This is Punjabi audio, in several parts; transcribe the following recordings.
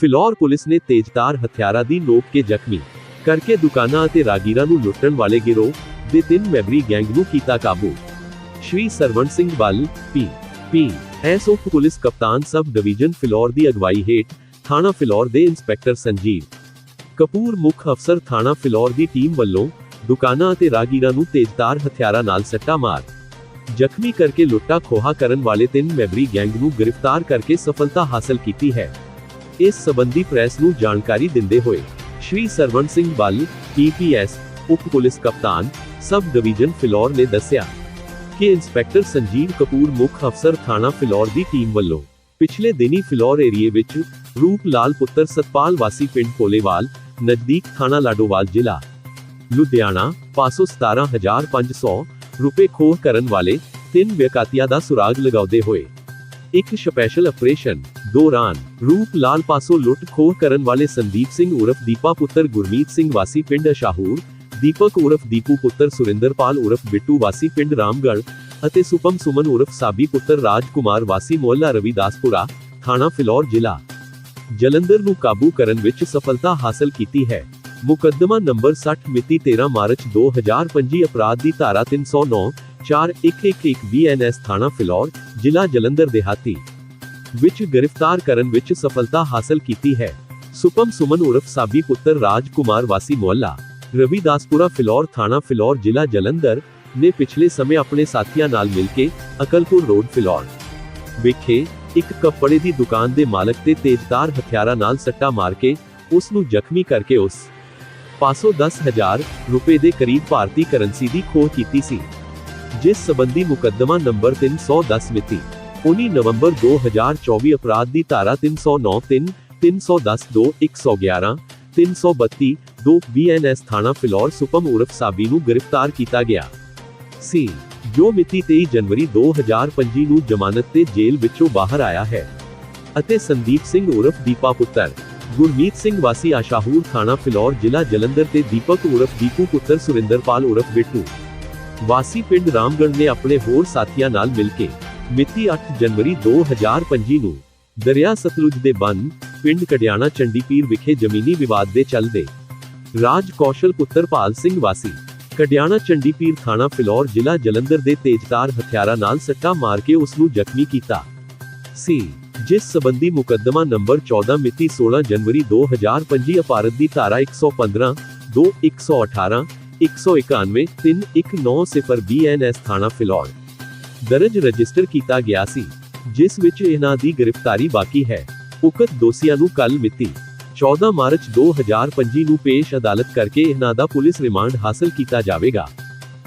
ਫਿਲੌਰ ਪੁਲਿਸ ਨੇ ਤੇਜ਼ਧਾਰ ਹਥਿਆਰਾਂ ਦੀ ਨੋਕ ਕੇ ਜ਼ਖਮੀ ਕਰਕੇ ਦੁਕਾਨਾਂ ਅਤੇ ਰਾਗੀਰਾਂ ਨੂੰ ਲੁੱਟਣ ਵਾਲੇ ਗਿਰੋਹ ਦੇ ਤਿੰਨ ਮੈਬਰੀ ਗੈਂਗ ਨੂੰ ਕੀਤਾ ਕਾਬੂ। Shri Sarwan Singh Ball P P S ਉਪ ਪੁਲਿਸ ਕਪਤਾਨ ਸਬ ਡਿਵੀਜ਼ਨ ਫਿਲੌਰ ਦੀ ਅਗਵਾਈ ਹੇਠ ਥਾਣਾ ਫਿਲੌਰ ਦੇ ਇੰਸਪੈਕਟਰ ਸੰਜੀਵ ਕਪੂਰ ਮੁੱਖ ਅਫਸਰ ਥਾਣਾ ਫਿਲੌਰ ਦੀ ਟੀਮ ਵੱਲੋਂ ਦੁਕਾਨਾਂ ਅਤੇ ਰਾਗੀਰਾਂ ਨੂੰ ਤੇਜ਼ਧਾਰ ਹਥਿਆਰਾਂ ਨਾਲ ਸੱਟਾ ਮਾਰ। ਜ਼ਖਮੀ ਕਰਕੇ ਲੁੱਟਾ ਖੋਹਾ ਕਰਨ ਵਾਲੇ ਤਿੰਨ ਮੈਬਰੀ ਗੈਂਗ ਨੂੰ ਗ੍ਰਿਫਤਾਰ ਕਰਕੇ ਸਫਲਤਾ ਹਾਸਲ ਕੀਤੀ ਹੈ। ਇਸ ਸਬੰਧੀ ਪ੍ਰੈਸ ਨੂੰ ਜਾਣਕਾਰੀ ਦਿੰਦੇ ਹੋਏ ਸ਼੍ਰੀ ਸਰਵਣ ਸਿੰਘ ਬੱਲ ਪੀਪੀਐਸ ਉਪ ਪੁਲਿਸ ਕਪਤਾਨ, ਸਬ ਡਿਵੀਜ਼ਨ ਫਿਲੌਰ ਨੇ ਦੱਸਿਆ ਕਿ ਇੰਸਪੈਕਟਰ ਸੰਜੀਵ ਕਪੂਰ ਮੁੱਖ ਅਫਸਰ ਥਾਣਾ ਫਿਲੌਰ ਦੀ ਟੀਮ ਵੱਲੋਂ ਪਿਛਲੇ ਦਿਨੀ ਫਿਲੌਰ ਏਰੀਏ ਵਿੱਚ ਰੂਪ ਲਾਲ ਪੁੱਤਰ ਸਤਪਾਲ ਵਾਸੀ ਪਿੰਡ ਕੋਲੇਵਾਲ, ਨਜ਼ਦੀਕ ਥਾਣਾ ਲਾਡੋਵਾਲ ਜ਼ਿਲ੍ਹਾ, ਲੁਧਿਆਣਾ, ਪਾਸੋਂ 17500 ਰੁਪਏ ਖੋਹ ਕਰਨ ਵਾਲੇ ਤਿੰਨ ਵਿਅਕਤੀਆਂ ਦਾ ਸੁਰਾਗ ਲਗਾਉਂਦੇ ਹੋਏ ਇੱਕ ਸਪੈਸ਼ਲ ਆਪਰੇਸ਼ਨ ਦੌਰਾਨ ਰੂਪ ਲਾਲ ਪਾਸੋਂ ਲੁੱਟ ਖੋਹ ਕਰਨ ਵਾਲੇ ਸੰਦੀਪ ਸਿੰਘ ਉਰਫ ਦੀਪਾ ਪੁੱਤਰ ਗੁਰਮੀਤ ਸਿੰਘ ਵਾਸੀ ਪਿੰਡ ਅਸ਼ਾਹੂਰ, ਦੀਪਕ ਉਰਫ ਦੀਪੂ ਪੁੱਤਰ ਸੁਰਿੰਦਰਪਾਲ ਉਰਫ ਬਿੱਟੂ ਵਾਸੀ ਪਿੰਡ ਰਾਮਗੜ੍ਹ ਅਤੇ ਸੁਪਮ ਸੁਮਨ ਉਰਫ ਸਾਬੀ ਪੁੱਤਰ ਰਾਜਕੁਮਾਰ ਵਾਸੀ ਮੁਹੱਲਾ ਰਵਿਦਾਸਪੁਰਾ, ਥਾਣਾ ਫਿਲੌਰ ਜ਼ਿਲ੍ਹਾ। ਜਲੰਧਰ ਨੂੰ ਕਾਬੂ ਕਰਨ ਵਿੱਚ ਸਫਲਤਾ ਹਾਸਲ ਕੀਤੀ ਹੈ। ਮੁਕੱਦਮਾ ਨੰਬਰ 60 ਮਿਤੀ 13 ਮਾਰਚ 2025 ਅਪਰਾਧ ਦੀ ਧਾਰਾ 309 4111 ਬੀਐਨਐਸ ਥਾਣਾ ਫਿਲੌਰ, ਜ਼ਿਲ੍ਹਾ ਜਲੰਧਰ ਦੇਹਾਤੀ। ਵਿੱਚ ਗ੍ਰਿਫਤਾਰ ਕਰਨ ਵਿੱਚ ਸਫਲਤਾ ਹਾਸਲ ਕੀਤੀ ਹੈ। ਸੁਪਮ ਸੁਮਨ ਉਰਫ ਸਾਬੀ ਪੁੱਤਰ ਰਾਜਕੁਮਾਰ ਵਾਸੀ ਮੁਹੱਲਾ, ਰਵਿਦਾਸਪੁਰਾ ਫਿਲੌਰ ਥਾਣਾ ਫਿਲੌਰ ਜ਼ਿਲ੍ਹਾ ਜਲੰਧਰ ਨੇ ਪਿਛਲੇ ਸਮੇਂ ਆਪਣੇ ਸਾਥੀਆਂ ਨਾਲ ਮਿਲ ਕੇ ਅਕਲਪੁਰ ਰੋਡ ਫਿਲੌਰ ਵਿਖੇ ਇੱਕ ਕੱਪੜੇ ਦੀ ਦੁਕਾਨ ਦੇ ਮਾਲਕ ਤੇ ਤੇਜ਼ਧਾਰ ਹਥਿਆਰਾਂ ਨਾਲ ਸੱਟਾ ਮਾਰ ਕੇ ਉਸ ਨੂੰ ਜ਼ਖਮੀ ਕਰਕੇ ਉਸ ਪਾਸੋਂ 10000 ਰੁਪਏ ਦੇ ਕਰੀਬ ਭਾਰਤੀ ਕਰੰਸੀ ਦੀ ਖੋਹ ਕੀਤੀ ਸੀ, ਜਿਸ ਸਬੰਧੀ ਮੁਕੱਦਮਾ ਨੰਬਰ 310 ਮਿਤੀ 19 ਨਵੰਬਰ 2024 ਅਪਰਾਧ ਦੀ ਧਾਰਾ 309 3 310 2 111 332 2 ਬੀਐਨਐਸ ਥਾਣਾ ਫਿਲੌਰ ਸੁਪਮ ਉਰਫ ਸਾਬੀ ਨੂੰ ਗ੍ਰਿਫਤਾਰ ਕੀਤਾ ਗਿਆ। ਸੀ, ਜੋ ਮਿਤੀ 23 ਜਨਵਰੀ 2025 ਨੂੰ ਜ਼ਮਾਨਤ ਤੇ ਜੇਲ੍ਹ ਵਿੱਚੋਂ ਬਾਹਰ ਆਇਆ ਹੈ ਅਤੇ ਸੰਦੀਪ ਸਿੰਘ ਉਰਫ ਦੀਪਾ ਪੁੱਤਰ, ਗੁਰਮੀਤ ਸਿੰਘ ਵਾਸੀ ਆਸ਼ਾਹੂਰ ਥਾਣਾ ਫਿਲੌਰ ਜ਼ਿਲ੍ਹਾ ਜਲੰਧਰ ਤੇ ਦੀਪਕ ਉਰਫ ਦੀਪੂ ਪੁੱਤਰ ਸੁਰਿੰਦਰਪਾਲ ਉਰਫ ਬਿੱਟੂ। ਵਾਸੀ ਪਿੰਡ ਰਾਮਗੜ੍ਹ ਨੇ ਆਪਣੇ ਹੋਰ ਸਾਥੀਆਂ ਨਾਲ ਮਿਲ ਕੇ ਮਿਤੀ 8 ਜਨਵਰੀ 2025 ਨੂੰ ਦਰਿਆ ਸਤਲੁਜ ਦੇ ਬੰਨ, ਪਿੰਡ ਕਡਿਆਣਾ ਚੰਡੀਪੀਰ ਵਿਖੇ ਜ਼ਮੀਨੀ ਵਿਵਾਦ ਦੇ ਚੱਲਦੇ ਰਾਜ ਕੌਸ਼ਲ ਪੁੱਤਰ ਪਾਲ ਸਿੰਘ ਵਾਸੀ, ਕਡਿਆਣਾ ਚੰਡੀਪੀਰ ਥਾਣਾ ਫਿਲੌਰ ਜ਼ਿਲ੍ਹਾ ਜਲੰਧਰ ਦੇ ਤੇਜ਼ਧਾਰ ਹਥਿਆਰਾਂ ਨਾਲ ਸੱਟਾ ਮਾਰ ਕੇ ਉਸ ਨੂੰ ਜ਼ਖਮੀ ਕੀਤਾ। ਸੀ, ਜਿਸ ਸਬੰਧੀ ਮੁਕੱਦਮਾ ਨੰਬਰ 14 ਮਿਤੀ 16 ਜਨਵਰੀ 2025 ਅਪਾਰਤ ਦੀ ਧਾਰਾ 115 2 118 191 3190 ਬੀਐਨਐਸ ਥਾਣਾ ਫਿਲੌਰ। ਦਰਜ ਰਜਿਸਟਰ ਕੀਤਾ ਗਿਆ ਸੀ, ਜਿਸ ਵਿੱਚ ਇਹਨਾਂ ਦੀ ਗ੍ਰਿਫਤਾਰੀ ਬਾਕੀ ਹੈ। ਉਕਤ ਦੋਸ਼ੀਆਂ ਨੂੰ ਕੱਲ ਮਿਤੀ 14 ਮਾਰਚ 2025 ਨੂੰ ਪੇਸ਼ ਅਦਾਲਤ ਕਰਕੇ ਇਹਨਾਂ ਦਾ ਪੁਲਿਸ ਰਿਮਾਂਡ ਹਾਸਲ ਕੀਤਾ ਜਾਵੇਗਾ।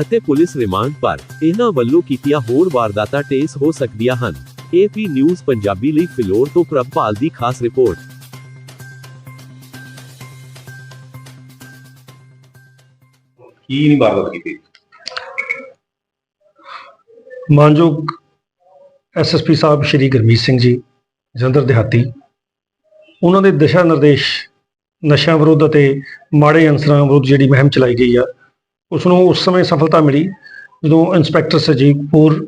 ਅਤੇ ਪੁਲਿਸ ਰਿਮਾਂਡ ਪਰ ਇਹਨਾਂ ਵੱਲੋਂ ਕੀਤੀਆਂ ਹੋਰ ਵਾਰਦਾਤਾਂ ਟੇਸ ਹੋ ਸਕਦੀਆਂ ਹਨ। ਏਪੀ ਨਿਊਜ਼ ਪੰਜਾਬੀ ਲਈ ਫਿਲੌਰ ਤੋਂ ਪ੍ਰਭਪਾਲ ਦੀ ਖਾਸ ਰਿਪੋਰਟ। ਕੀ ਨਹੀਂ ਵਾਰਦਾਤ ਕੀਤੀ? ਮਾਨਯੋਗ ਐਸਐਸਪੀ ਸਾਹਿਬ ਸ਼੍ਰੀ ਗੁਰਮੀਤ ਸਿੰਘ ਜੀ, ਜਲੰਧਰ ਦਿਹਾਤੀ। ਉਹਨਾਂ ਦੇ ਦਿਸ਼ਾ ਨਿਰਦੇਸ਼ ਨਸ਼ਿਆਂ ਵਿਰੁੱਧ ਅਤੇ ਮਾੜੇ ਅਨਸਰਾਂ ਵਿਰੁੱਧ ਜਿਹੜੀ ਮੁਹਿੰਮ ਚਲਾਈ ਗਈ ਆ ਉਸ ਨੂੰ ਉਸ ਸਮੇਂ ਸਫਲਤਾ ਮਿਲੀ ਜਦੋਂ ਇੰਸਪੈਕਟਰ ਸਰਜੀਤ ਕਪੂਰ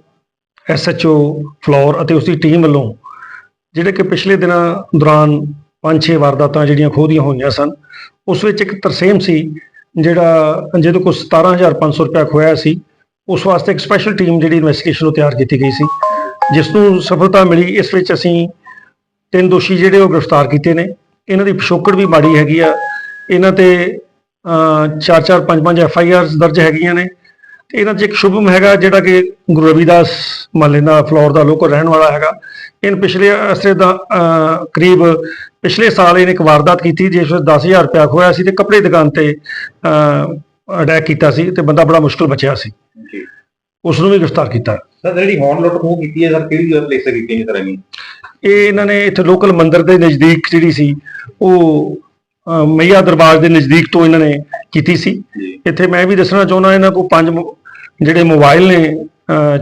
ਐਸਐਚਓ ਫਲੋਰ ਅਤੇ ਉਸ ਦੀ ਟੀਮ ਵੱਲੋਂ ਜਿਹੜੇ ਕਿ ਪਿਛਲੇ ਦਿਨਾਂ ਦੌਰਾਨ ਪੰਜ ਛੇ ਵਾਰਦਾਤਾਂ ਜਿਹੜੀਆਂ ਖੋਦੀਆਂ ਹੋਈਆਂ ਸਨ, ਉਸ ਵਿੱਚ ਇੱਕ ਤਰਸੇਮ ਸੀ, ਜਿਹੜਾ ਜਿਹਦੇ ਕੋਲ 17500 ਰੁਪਏ ਖੋਇਆ ਸੀ। ਉਸ ਵਾਸਤੇ ਇੱਕ ਸਪੈਸ਼ਲ ਟੀਮ ਜਿਹੜੀ ਇਨਵੈਸਟੀਗੇਸ਼ਨ ਨੂੰ ਤਿਆਰ ਕੀਤੀ ਗਈ ਸੀ ਜਿਸ ਨੂੰ ਸਫਲਤਾ ਮਿਲੀ, ਇਸ ਵਿੱਚ ਅਸੀਂ ਤਿੰਨ ਦੋਸ਼ੀ ਜਿਹੜੇ ਉਹ ਗ੍ਰਿਫਤਾਰ ਕੀਤੇ ਨੇ। ਇਹਨਾਂ ਦੀ ਪਿਛੋਕੜ ਵੀ ਮਾੜੀ ਹੈਗੀ ਆ। ਇਹਨਾਂ ਤੇ 4-4 5-5 ਐਫ ਆਈ ਆਰਸ ਦਰਜ ਹੈਗੀਆਂ ਨੇ। ਤੇ ਇਹਨਾਂ 'ਚ ਇੱਕ ਸ਼ੁਭਮ ਹੈਗਾ, ਜਿਹੜਾ ਕਿ ਗੁਰੂ ਰਵਿਦਾਸ ਮਹੱਲੇ ਦਾ ਫਲੋਰ ਦਾ ਲੋਕਲ ਰਹਿਣ ਵਾਲਾ ਹੈਗਾ। ਇਹਨ ਪਿਛਲੇ ਅਸਰੇ ਦਾ ਕਰੀਬ ਪਿਛਲੇ ਸਾਲ ਇਹਨੇ ਇੱਕ ਵਾਰਦਾਤ ਕੀਤੀ, ਜਿਸ ਵਿੱਚ 10000 ਰੁਪਇਆ ਖੋਇਆ ਸੀ ਤੇ ਕੱਪੜੇ ਦੁਕਾਨ ਤੇ ਅਟੈਕ ਕੀਤਾ ਸੀ ਤੇ ਬੰਦਾ ਬੜਾ ਮੁਸ਼ਕਲ ਬਚਿਆ ਸੀ। ਜੀ। ਉਸ ਨੂੰ ਵੀ ਗ੍ਰਿਫਤਾਰ ਕੀਤਾ। ਸਰ ਜਿਹੜੀ ਹੌਨ ਲੁੱਟ ਖੋਹ ਕੀਤੀ ਹੈ ਸਰ ਕਿਹੜੀ ਜਗ੍ਹਾ ਪਲੇਸ ਤੇ ਕੀਤੀ ਹੈ ਤਰ੍ਹਾਂ ਦੀ ਇਹ ਇਹਨਾਂ ਨੇ ਇੱਥੇ ਲੋਕਲ ਮੰਦਿਰ ਦੇ ਨਜ਼ਦੀਕ ਜਿਹੜੀ ਸੀ ਉਹ ਮਈਆ ਦਰਬਾਰ ਦੇ ਨਜ਼ਦੀਕ ਤੋਂ ਇਹਨਾਂ ਨੇ ਕੀਤੀ ਸੀ। ਇੱਥੇ ਮੈਂ ਵੀ ਦੱਸਣਾ ਚਾਹੁੰਦਾ ਇਹਨਾਂ ਕੋਲ ਪੰਜ ਜਿਹੜੇ ਮੋਬਾਈਲ ਨੇ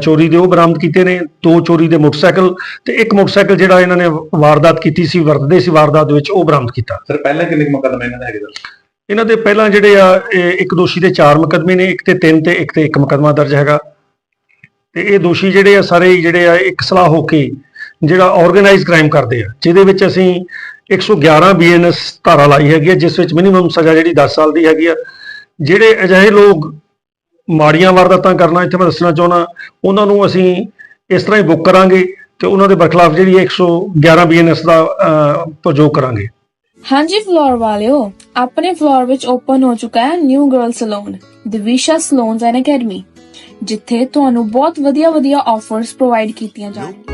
ਚੋਰੀ ਦੇ ਉਹ ਬਰਾਮਦ ਕੀਤੇ ਨੇ। ਦੋ ਚੋਰੀ ਦੇ ਮੋਟਰਸਾਈਕਲ ਤੇ ਇੱਕ ਮੋਟਰਸਾਈਕਲ ਜਿਹੜਾ ਇਹਨਾਂ ਨੇ ਵਾਰਦਾਤ ਕੀਤੀ ਸੀ ਵਰਤਦੇ ਸੀ ਵਾਰਦਾਤ ਵਿੱਚ ਉਹ ਬਰਾਮਦ ਕੀਤਾ। ਸਰ ਪਹਿਲਾਂ ਕਿੰਨੇ ਮੁਕੱਦਮੇ ਇਹਨਾਂ ਦਾ ਹੈਗੇ ਸਰ? ਇਹਨਾਂ ਦੇ ਪਹਿਲਾਂ ਜਿਹੜੇ ਆ ਇਹ ਇੱਕ ਦੋਸ਼ੀ ਦੇ ਚਾਰ ਮੁਕੱਦਮੇ ਨੇ ਇੱਕ ਤੇ ਤਿੰਨ ਤੇ ਇੱਕ ਤੇ ਇੱਕ ਮੁਕੱਦਮਾ ਦਰਜ ਹੈਗਾ। ਤੇ ਇਹ ਦੋਸ਼ੀ ਜਿਹੜੇ ਆ ਸਾਰੇ ਜਿਹੜੇ ਆ ਇੱਕ ਸਲਾਹ ਹੋ ਕੇ ਜਿਹੜਾ ਆਰਗੇਨਾਈਜ਼ ਕ੍ਰਾਈਮ ਕਰਦੇ ਆ ਜਿਹਦੇ ਵਿੱਚ ਅਸੀਂ 111 ਬੀਐਨਐਸ ਧਾਰਾ ਲਾਈ ਹੈਗੀ ਹੈ ਜਿਸ ਵਿੱਚ ਮਿਨੀਮਮ ਸਜ਼ਾ ਜਿਹੜੀ 10 ਸਾਲ ਦੀ ਹੈਗੀ ਆ। ਜਿਹੜੇ ਅਜਿਹੇ ਲੋਕ ਮਾੜੀਆਂ ਵਾਰਦਾਤਾਂ ਕਰਨਾ ਇੱਥੇ ਮੈਂ ਦੱਸਣਾ ਚਾਹੁੰਦਾ ਉਹਨਾਂ ਨੂੰ ਅਸੀਂ ਇਸ ਤਰ੍ਹਾਂ ਹੀ ਬੁੱਕ ਕਰਾਂਗੇ ਤੇ ਉਹਨਾਂ ਦੇ ਬਰਖਲਾਫ ਜਿਹੜੀ ਹੈ 111 ਬੀਐਨਐਸ ਦਾ ਅਹ, ਪ੍ਰਯੋਗ ਕਰਾਂਗੇ। ਹਾਂਜੀ ਫਲੋਰ ਵਾਲਿਓ, ਆਪਣੇ ਫਲੋਰ ਵਿੱਚ ਓਪਨ ਹੋ ਚੁੱਕਾ ਹੈ new girl salon Divisha salons and academy ਜਿੱਥੇ ਤੁਹਾਨੂੰ ਬਹੁਤ ਵਧੀਆ ਵਧੀਆ ਆਫਰਸ ਪ੍ਰੋਵਾਈਡ ਕੀਤੀਆਂ ਜਾਣਗੀਆਂ।